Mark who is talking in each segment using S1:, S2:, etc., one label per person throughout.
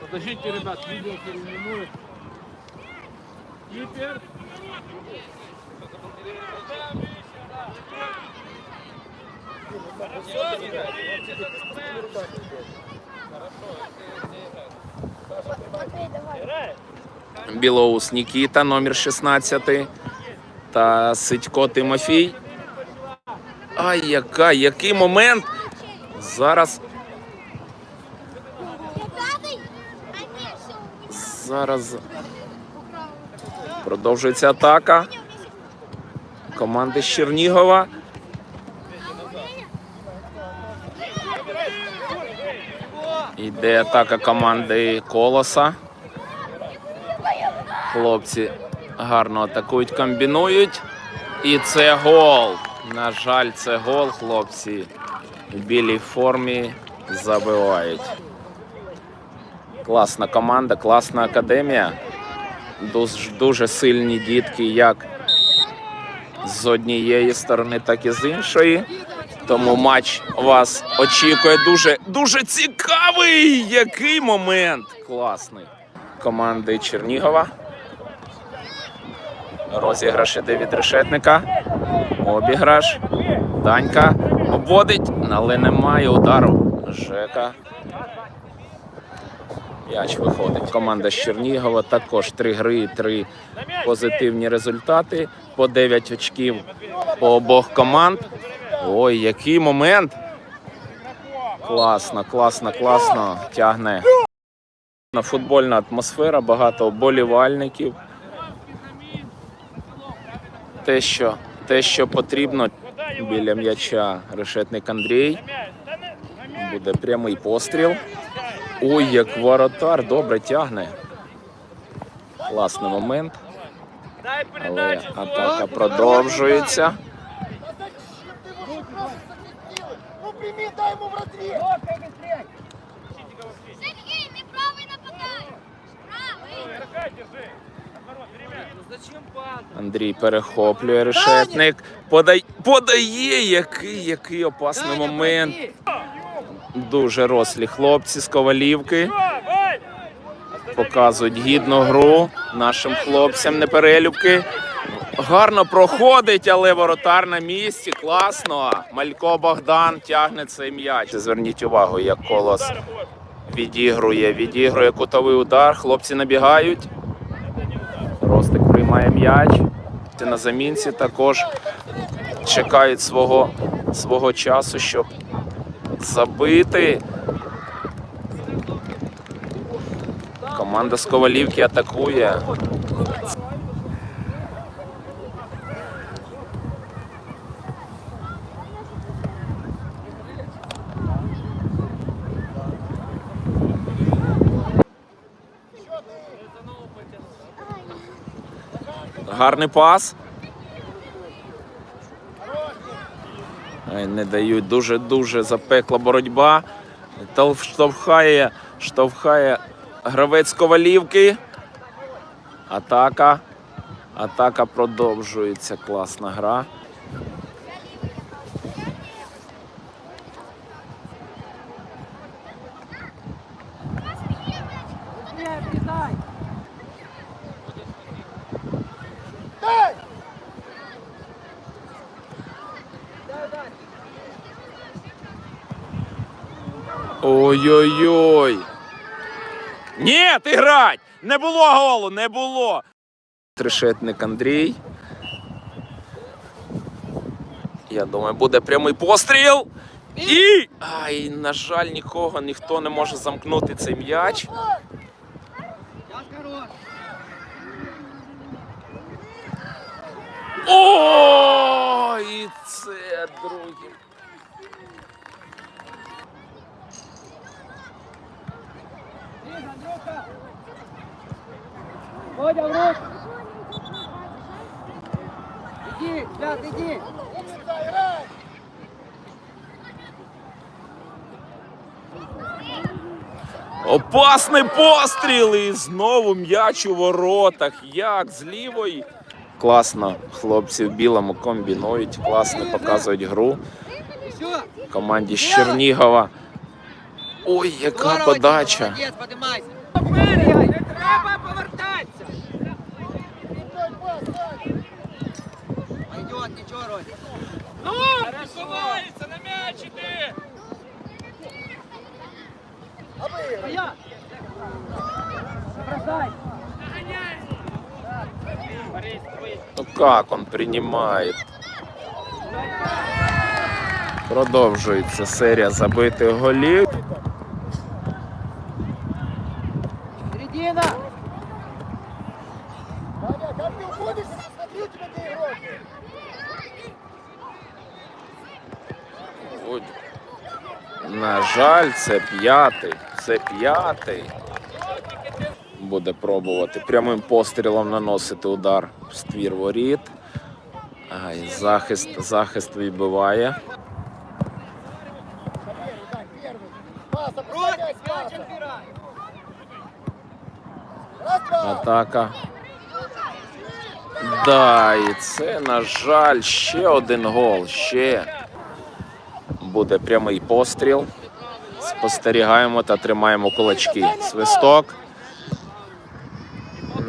S1: Подождите, ребят, видео переименуют. Кипер.
S2: Білоус Нікіта, номер 16. Та Сидько Тимофій. Ай, яка, який момент. Зараз, зараз продовжується атака. Команди Чернігова. Йде атака команди Колоса. Хлопці гарно атакують, комбінують. І це гол. На жаль, це гол. Хлопці в білій формі забивають. Класна команда, класна академія. Дуже, дуже сильні дітки, як з однієї сторони, так і з іншої. Тому матч вас очікує дуже, дуже цікавий. Який момент! Класний. Команди Чернігова. Розіграш іде від решетника. Обіграш. Данька обводить, але немає удару. Жека. М'яч виходить. Команда з Чернігова також три гри, три позитивні результати. По 9 очків по обох команд. Ой, який момент! Класно, класно, класно. Тягне. Футбольна атмосфера, багато вболівальників. Те, що, те, що потрібно біля м'яча решетник Андрій. Буде прямий постріл. Ой, як воротар добре тягне. Класний момент. Але атака продовжується.
S3: Ну прими, дай ему в ответ.
S4: Сергей, не правый нападай. Правый.
S2: Андрій перехоплює решетник. Подай... Подає, який, який опасний момент. Дуже рослі хлопці з ковалівки. Показують гідну гру нашим хлопцям неперелюбки. Гарно проходить, але воротар на місці. Класно. Малько Богдан тягне цей м'яч. Зверніть увагу, як колос відігрує, відігрує кутовий удар. Хлопці набігають. Приймає м'яч. Ти На замінці також чекають свого, свого часу, щоб забити. Команда з Ковалівки атакує. Гарний пас. Не дають дуже-дуже запекла боротьба. Штовхає, штовхає гравець Ковалівки. Атака. Атака продовжується. Класна гра.
S3: Дай!
S2: Ой-ой-ой. Ні, ти грать! Не було голу, не було. Трешетник Андрій. Я думаю, буде прямий постріл. І. Ай, на жаль, нікого, ніхто не може замкнути цей м'яч. О, і це другий.
S5: Водя, в руку! Иди, Свят,
S3: играй!
S2: Опасний постріл і знову м'яч у воротах. Як з лівої Класно, хлопці в білому комбінують, класно показують гру команді з Чернігова. Ой, яка подача!
S5: Не треба повертатися. Пойдет, нічого, Родя.
S1: Ну, пересувається на м'яч іди.
S2: Ну как он принимает? Продовжується серія забитих голів. На жаль, це п'ятий. Це п'ятий. Буде пробувати прямим пострілом наносити удар в ствір воріт. Ай, захист, захист відбиває.
S3: Первый,
S2: Да, і це, на жаль, ще один гол. Ще буде прямий постріл. Спостерігаємо та тримаємо кулачки. Свисток.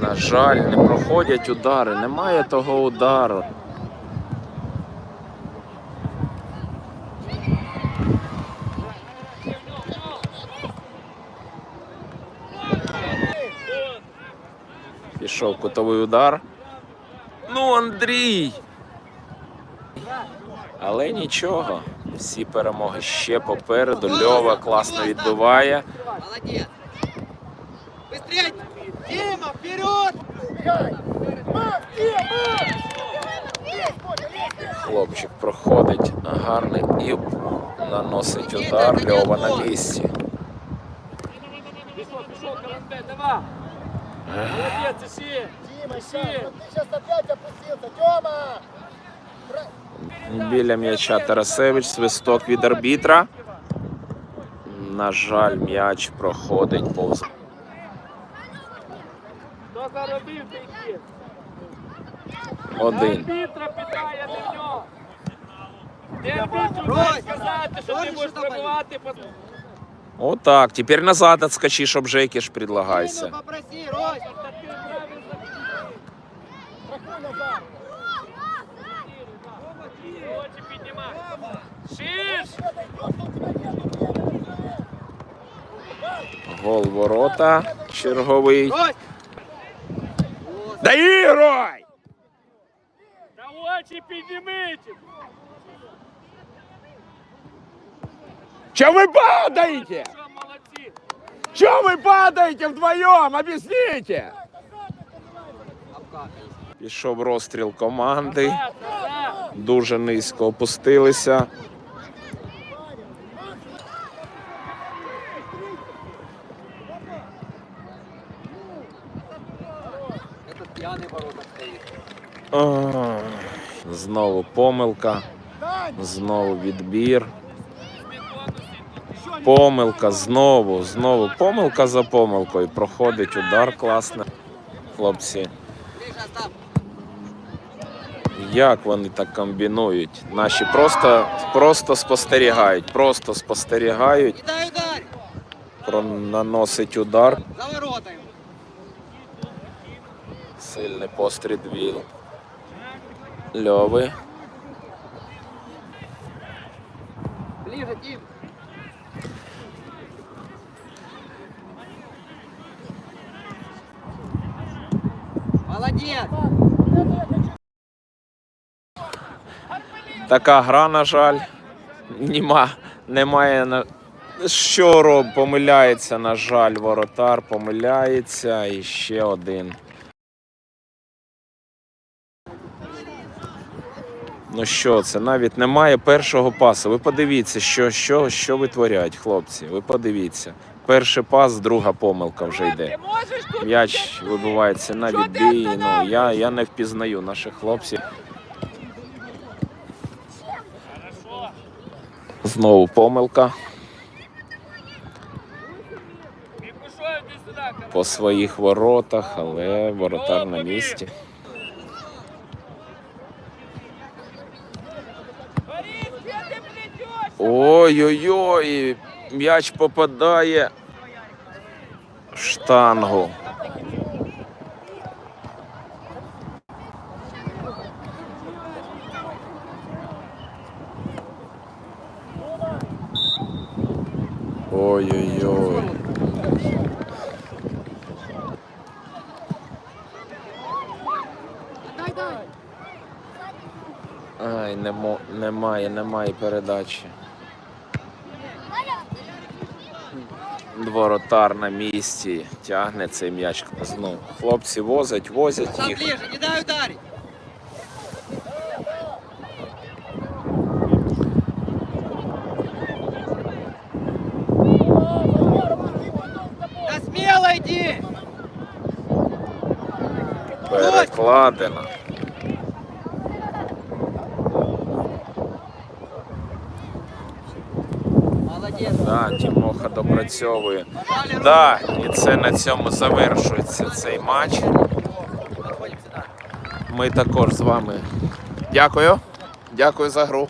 S2: На жаль, не проходять удари. Немає того удару. Пішов кутовий удар. Ну, Андрій. Але нічого. Всі перемоги ще попереду. Льова класно відбиває.
S5: Молодец. Быстрее. Дима, вперед.
S2: Хлопчик проходить гарний і наносить удар. Льова на місці.
S1: Молодець, ще.
S3: Дима, сейчас, вот ты сейчас опять опустился. Тёма!
S2: Біля м'яча Тарасевич, свисток від арбітра. На жаль, м'яч проходить повз. Один.
S1: Арбітра питає не нього. Де арбітру сказати, що ти будеш
S5: що там
S1: пробивати по...
S2: Отак. Тепер назад отскочи, щоб Жекіш предлагайся. Гол ворота. Черговий.
S5: Рось.
S2: Доіграй!
S1: Та очі підніміть!
S2: Че вы падаете?
S1: Що, молодці?
S2: Че вы падаете вдвоем? Объясните! Пішов розстріл команди.
S1: Назад, назад.
S2: Дуже низько опустилися.
S5: Этот пьяный ворота стоит.
S2: Ах, Знову помилка.
S3: Дань,
S2: Знову відбір. Помилка, знову, знову. Помилка за помилкою. Проходить удар класно. Хлопці, як вони так комбінують? Наші просто, просто спостерігають, просто спостерігають. Наносить удар. Сильний постріл від Льови.
S5: Ближе, Дим. Молодец.
S2: Така гра, на жаль, нема, немає на. Що роб помиляється, на жаль, воротар помиляється і ще один. Ну що це? Навіть немає першого пасу. Ви подивіться, що, що, що витворяють хлопці. Ви подивіться. Перший пас, друга помилка вже йде. М'яч вибивається на відбій. Ну, я, я не впізнаю наших хлопців. Знову помилка. По своїх воротах, але воротар на місці. Ой-ой-ой, м'яч попадає в штангу.
S3: Дай.
S2: Ай, не мо- немає, немає передачі. Воротар на місці, тягне цей м'яч. Ну, хлопці возять, возять їх.
S5: не дай ударить.
S2: Перекладена. Да, Тімоха допрацьовує. Да, і це на цьому завершується цей матч. Ми також з вами. Дякую. Дякую за гру.